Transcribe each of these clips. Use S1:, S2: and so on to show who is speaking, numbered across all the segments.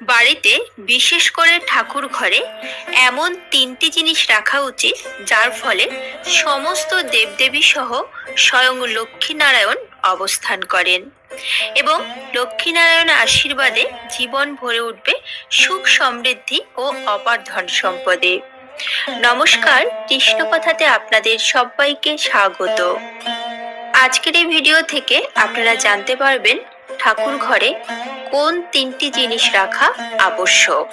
S1: বাড়িতে বিশেষ করে ঠাকুর ঘরে এমন তিনটি জিনিস রাখা উচিত, যার ফলে সমস্ত দেবদেবী সহ স্বয়ং লক্ষ্মীনারায়ণ অবস্থান করেন এবং লক্ষ্মীনারায়ণ আশীর্বাদে জীবন ভরে উঠবে সুখ সমৃদ্ধি ও অপার ধন সম্পদে। নমস্কার কৃষ্ণ কথাতে আপনাদের সবাইকে স্বাগত। আজকের এই ভিডিও থেকে আপনারা জানতে পারবেন ঠাকুর ঘরে কোন তিনটি জিনিস রাখা আবশ্যক?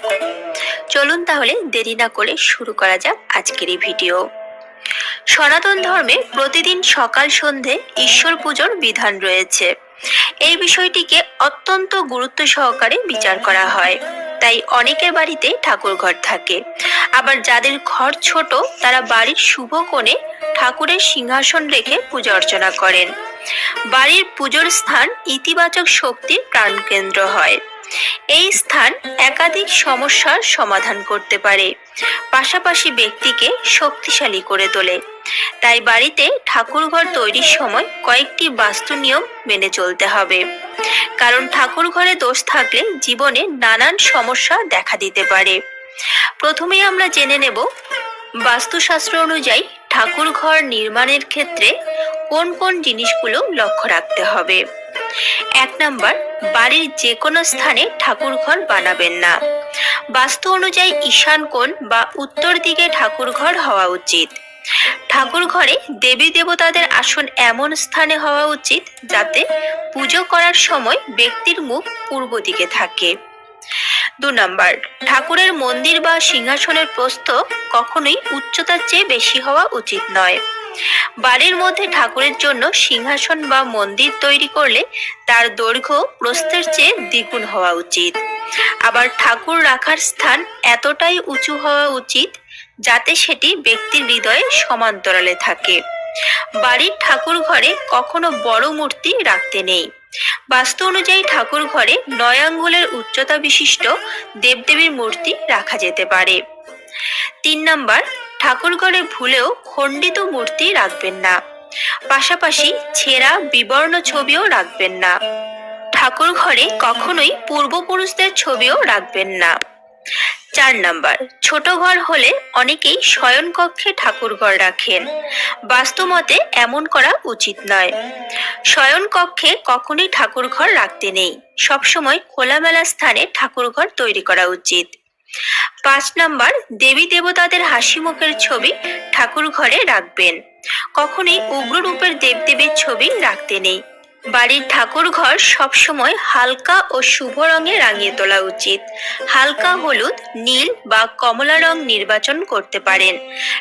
S1: চলুন তাহলে দেরি না করে শুরু করা যাক আজকের এই ভিডিও। সনাতন ধর্মে প্রতিদিন সকাল সন্ধে ঈশ্বর পুজোর বিধান রয়েছে। এই বিষয়টিকে অত্যন্ত গুরুত্ব সহকারে বিচার করা হয়। তাই অনেকের বাড়িতে ঠাকুর ঘর থাকে। আবার যাদের ঘর ছোট, তারা বাড়ির শুভ কোণে ঠাকুরের সিংহাসন রেখে পূজা অর্চনা করেন। বাড়ির পুজোর স্থান ইতিবাচক শক্তির প্রাণকেন্দ্র হয়। এই স্থান একাধিক সমস্যার সমাধান করতে পারে। পাশাপাশি ব্যক্তিকে শক্তিশালী করে তোলে। তাই বাড়িতে ঠাকুরঘর তৈরির সময় কয়েকটি বাস্তু নিয়ম মেনে চলতে হবে। কারণ ঠাকুর ঘরে দোষ থাকলে জীবনে নানান সমস্যা দেখা দিতে পারে। প্রথমেই আমরা জেনে নেব বাস্তুশাস্ত্র অনুযায়ী ঠাকুর ঘর নির্মাণের ক্ষেত্রে কোন কোন জিনিসগুলো লক্ষ্য রাখতে হবে। এক নাম্বার, বাড়ির যে কোনো স্থানে ঠাকুর ঘর বানাবেন না। বাস্তু অনুযায়ী ঈশান কোণ বা উত্তর দিকে ঠাকুর ঘর হওয়া উচিত। ঠাকুর ঘরে দেবী দেবতাদের আসন এমন স্থানে হওয়া উচিত যাতে পুজো করার সময় ব্যক্তির মুখ পূর্ব দিকে থাকে। দু নম্বর, ঠাকুরের মন্দির বা সিংহাসনের প্রস্থ কখনোই উচ্চতার চেয়ে বেশি হওয়া উচিত নয়। বাড়ির মধ্যে ঠাকুরের জন্য সিংহাসন বা মন্দির তৈরি করলে তার দৈর্ঘ্য প্রস্থের চেয়ে দ্বিগুণ হওয়া উচিত। আবার ঠাকুর রাখার স্থান এতটাই উঁচু হওয়া উচিত যাতে সেটি ব্যক্তির হৃদয়ে সমান্তরালে থাকে। বাড়ির ঠাকুর ঘরে কখনো বড় মূর্তি রাখতে নেই। বাস্তু অনুযায়ী ঠাকুর ঘরে নয় আঙ্গুলের উচ্চতা বিশিষ্ট দেবদেবীর মূর্তি রাখা যেতে পারে। তিন নাম্বার ঠাকুর ঘরে ভুলেও খণ্ডিত মূর্তি রাখবেন না। পাশাপাশি ছেঁড়া, বিবর্ণ ছবিও রাখবেন না। ঠাকুর ঘরে কখনোই পূর্বপুরুষদের ছবিও রাখবেন না। চার নাম্বার। ছোট ঘর হলে অনেকেই শয়ন কক্ষে ঠাকুর ঘর রাখেন। বাস্তুমতে এমন করা উচিত নয়। শয়ন কক্ষে কখনোই ঠাকুর ঘর রাখতে নেই। সবসময় খোলামেলা স্থানে ঠাকুর ঘর তৈরি করা উচিত। পাঁচ নাম্বার, দেবী দেবতাদের হাসি মুখের ছবি ঠাকুর ঘরে রাখবেন। কখনোই উগ্র রূপের দেবদেবীর ছবি রাখতে নেই। বাড়ির ঠাকুর ঘর সবসময় হালকা ও শুভ রঙে রাঙিয়ে তোলা উচিত। হালকা হলুদ, নীল বা কমলা রং নির্বাচন করতে পারেন।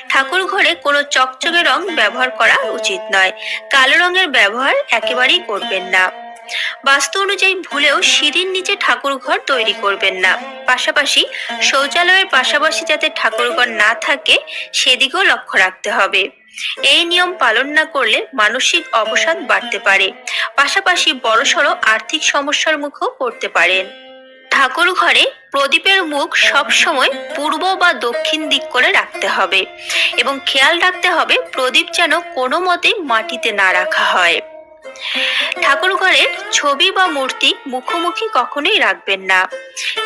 S1: ঠাকুর ঘরে কোনো চকচকে রং ব্যবহার করা উচিত নয়। কালো রঙের ব্যবহার একেবারেই করবেন না। বাস্তু অনুযায়ী ভুলেও সিঁড়ির নিচে ঠাকুর ঘর তৈরি করবেন না। পাশাপাশি শৌচালয়ের পাশাপাশি যাতে ঠাকুরঘর না থাকে, সেদিকেও লক্ষ্য রাখতে হবে। এই নিয়ম পালন না করলে মানসিক অবসাদ বাড়তে পারে। পাশাপাশি বড়সড় আর্থিক সমস্যার মুখেও পড়তে পারেন ঠাকুর ঘরে প্রদীপের মুখ সব সময় পূর্ব বা দক্ষিণ দিক করে রাখতে হবে এবং খেয়াল রাখতে হবে প্রদীপ যেন কোনো মতে মাটিতে না রাখা হয়। ঠাকুর ঘরের ছবি বা মূর্তি মুখোমুখি কখনোই রাখবেন না।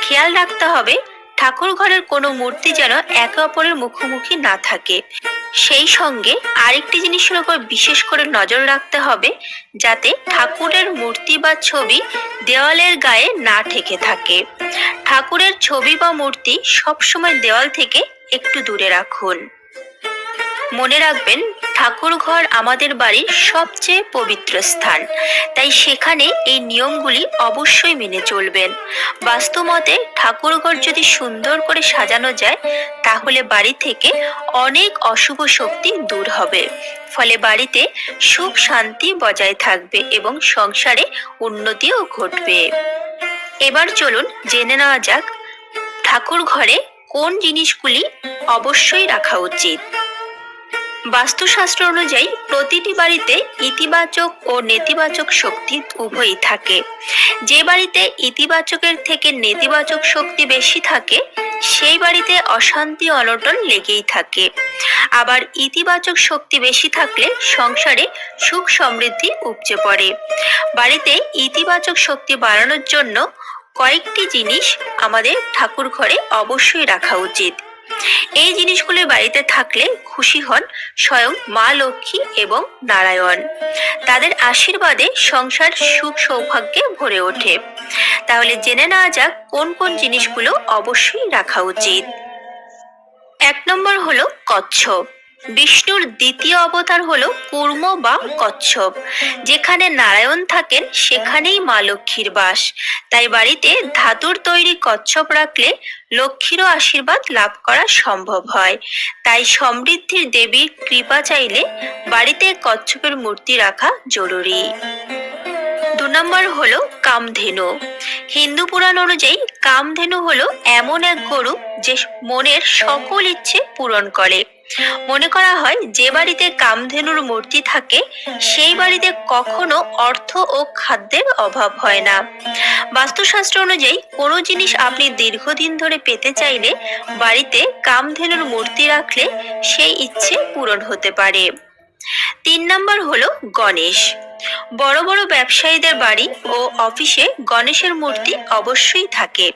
S1: খেয়াল রাখতে হবে ঠাকুর ঘরের কোনো মূর্তি যেন একে অপরের মুখোমুখি না থাকে। সেই সঙ্গে আরেকটি জিনিসের উপর বিশেষ করে নজর রাখতে হবে যাতে ঠাকুরের মূর্তি বা ছবি দেওয়ালের গায়ে না ঠেকে থাকে। ঠাকুরের ছবি বা মূর্তি সবসময় দেওয়াল থেকে একটু দূরে রাখুন। মনে রাখবেন ঠাকুর ঘর আমাদের বাড়ির সবচেয়ে পবিত্র স্থান। তাই সেখানে এই নিয়মগুলি অবশ্যই মেনে চলবেন। বাস্তুমতে ঠাকুর ঘর যদি সুন্দর করে সাজানো যায়, তাহলে বাড়ি থেকে অনেক অশুভ শক্তি দূর হবে। ফলে বাড়িতে সুখ শান্তি বজায় থাকবে এবং সংসারে উন্নতিও ঘটবে। এবার চলুন জেনে নেওয়া যাক ঠাকুর ঘরে কোন জিনিসগুলি অবশ্যই রাখা উচিত। বাস্তুশাস্ত্র অনুযায়ী প্রতিটি বাড়িতে ইতিবাচক ও নেতিবাচক শক্তি উভয়ই থাকে। যে বাড়িতে ইতিবাচকের থেকে নেতিবাচক শক্তি বেশি থাকে, সেই বাড়িতে অশান্তি অনটন লেগেই থাকে। আবার ইতিবাচক শক্তি বেশি থাকলে সংসারে সুখ সমৃদ্ধি উপচে পড়ে। বাড়িতে ইতিবাচক শক্তি বাড়ানোর জন্য কয়েকটি জিনিস আমাদের ঠাকুর ঘরে অবশ্যই রাখা উচিত। এই জিনিসগুলো বাড়িতে থাকলে খুশি হন স্বয়ং মা লক্ষ্মী এবং নারায়ণ। তাদের আশীর্বাদে সংসার সুখ সৌভাগ্যে ভরে ওঠে। তাহলে জেনে নেওয়া যাক কোন কোন জিনিসগুলো অবশ্যই রাখা উচিত। এক নম্বর হলো কচ্ছপ। বিষ্ণুর দ্বিতীয় অবতার হলো কুর্ম বা কচ্ছপ। যেখানে নারায়ণ থাকেন, সেখানেই মা লক্ষ্মীর বাস। তাই বাড়িতে ধাতুর তৈরি কচ্ছপ রাখলে লক্ষ্মীরও আশীর্বাদ লাভ করা সম্ভব হয়। তাই সমৃদ্ধির দেবীর কৃপা চাইলে বাড়িতে কচ্ছপের মূর্তি রাখা জরুরি। দু নম্বর হলো কামধেনু। হিন্দু পুরাণ অনুযায়ী কামধেনু হলো এমন এক গরু যে মনের সকল ইচ্ছে পূরণ করে। মনে করা হয় যে বাড়িতে কামধেনুর মূর্তি থাকে, সেই বাড়িতে কখনো অর্থ ও খাদ্যের অভাব হয় না। বাস্তুশাস্ত্র অনুযায়ী কোনো জিনিস আপনি দীর্ঘদিন ধরে পেতে চাইলে বাড়িতে কামধেনুর মূর্তি রাখলে সেই ইচ্ছে পূরণ হতে পারে। তিন নম্বর হলো গণেশ। বড় বড় ব্যবসায়ীদের বাড়ি ও অফিসে গণেশের মূর্তি অবশ্যই থাকে,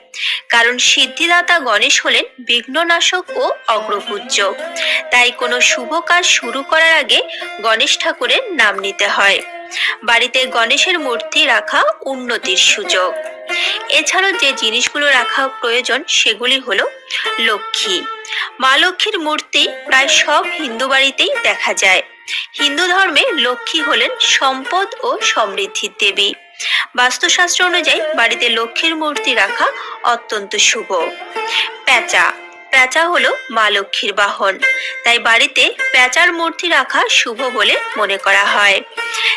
S1: কারণ সিদ্ধিদাতা গণেশ হলেন বিঘ্ননাশক ও অগ্রপূজ্য। তাই কোনো শুভ কাজ শুরু করার আগে গণেশ ঠাকুরের নাম নিতে হয়। বাড়িতে গণেশের মূর্তি রাখা উন্নতির সুযোগ। এছাড়াও যে জিনিসগুলো রাখা প্রয়োজন সেগুলি হলো লক্ষ্মী। মা লক্ষ্মীর মূর্তি প্রায় সব হিন্দু বাড়িতেই দেখা যায়। হিন্দু ধর্মে লক্ষ্মী হলেন সম্পদ ও সমৃদ্ধির দেবী। বাস্তুশাস্ত্র অনুযায়ী বাড়িতে লক্ষ্মীর মূর্তি রাখা অত্যন্ত শুভ। প্যাঁচা। প্যাঁচা হলো মা লক্ষ্মীর বাহন। তাই বাড়িতে প্যাঁচার মূর্তি রাখা শুভ বলে মনে করা হয়।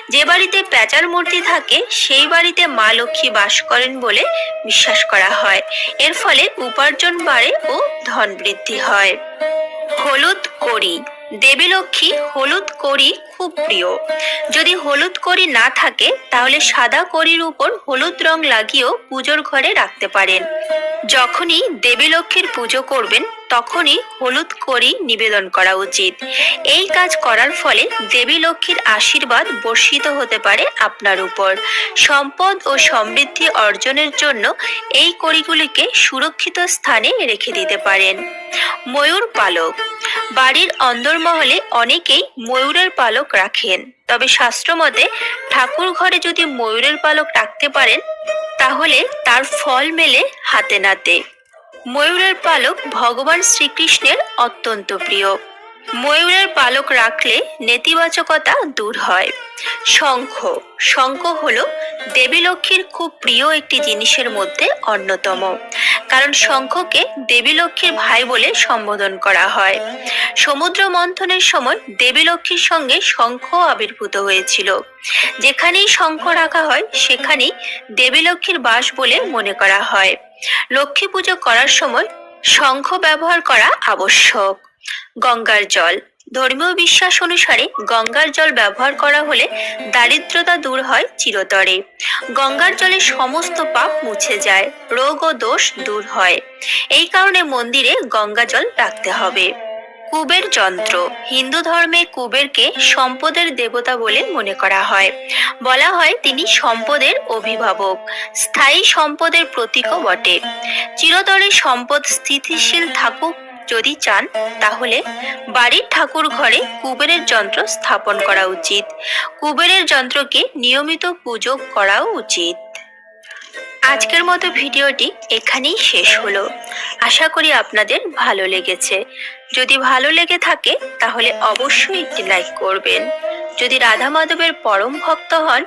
S1: যে বাড়িতে প্যাঁচার মূর্তি থাকে, সেই বাড়িতে মা লক্ষ্মী বাস করেন বলে বিশ্বাস করা হয়। এর ফলে উপার্জন বাড়ে ও ধন বৃদ্ধি হয়। হলুদ কড়ি। দেবী লক্ষ্মী হলুদ কড়ি খুব প্রিয়। যদি হলুদ কড়ি না থাকে, তাহলে সাদা কড়ির উপর হলুদ রং লাগিয়েও পুজোর ঘরে রাখতে পারেন। যখনই দেবী লক্ষ্মীর পুজো করবেন তখনই হলুদ কড়ি নিবেদন করা উচিত। এই কাজ করার ফলে দেবী লক্ষ্মীর আশীর্বাদ বর্ষিত হতে পারে আপনার উপর। সম্পদ ও সমৃদ্ধি অর্জনের জন্য এই কড়িগুলিকে সুরক্ষিত স্থানে রেখে দিতে পারেন। ময়ূর পালক। বাড়ির অন্দরমহলে অনেকেই ময়ূরের পালক রাখেন। তবে শাস্ত্রমতে ঠাকুর ঘরে যদি ময়ূরের পালক রাখতে পারেন, তাহলে তার ফল মেলে হাতে নাতে। ময়ূরের পালক ভগবান শ্রীকৃষ্ণের অত্যন্ত প্রিয়। ময়ূরের পালক রাখলে নেতিবাচকতা দূর হয়। শঙ্খ। শঙ্খ হলো দেবী লক্ষ্মীর খুব প্রিয় একটি জিনিসের মধ্যে অন্যতম। কারণ শঙ্খকে দেবী লক্ষ্মীর ভাই বলে সম্বোধন করা হয়। সমুদ্র মন্থনের সময় দেবী লক্ষ্মীর সঙ্গে শঙ্খ আবির্ভূত হয়েছিল। যেখানেই শঙ্খ রাখা হয়, সেখানেই দেবী লক্ষ্মীর বাস বলে মনে করা হয়। লক্ষ্মী পুজো করার সময় শঙ্খ ব্যবহার করা আবশ্যক। গঙ্গার জল। ধর্মীয় বিশ্বাস অনুসারে গঙ্গার জল ব্যবহার করা হলে দারিদ্রতা দূর হয় চিরতরে। গঙ্গার জলে সমস্ত পাপ মুছে যায়, রোগ ও দোষ দূর হয়। এই কারণে মন্দিরে গঙ্গা জল রাখতে হবে। কুবের যন্ত্র। হিন্দু ধর্মে কুবেরকে সম্পদের দেবতা বলে মনে করা হয়। বলা হয় তিনি সম্পদের অভিভাবক। স্থায়ী সম্পদের প্রতীকও বটে। চিরতরে সম্পদ স্থিতিশীল থাকুক যদি চান, তাহলে বাড়ির ঠাকুর ঘরে কুবেরের যন্ত্র স্থাপন করা উচিত। কুবেরের যন্ত্রকে নিয়মিত পুজো করাও উচিত। আজকের মতো ভিডিওটি এখানেই শেষ হলো। আশা করি আপনাদের ভালো লেগেছে। যদি ভালো লেগে থাকে, তাহলে অবশ্যই একটি লাইক করবেন। যদি রাধা মাধবের পরম ভক্ত হন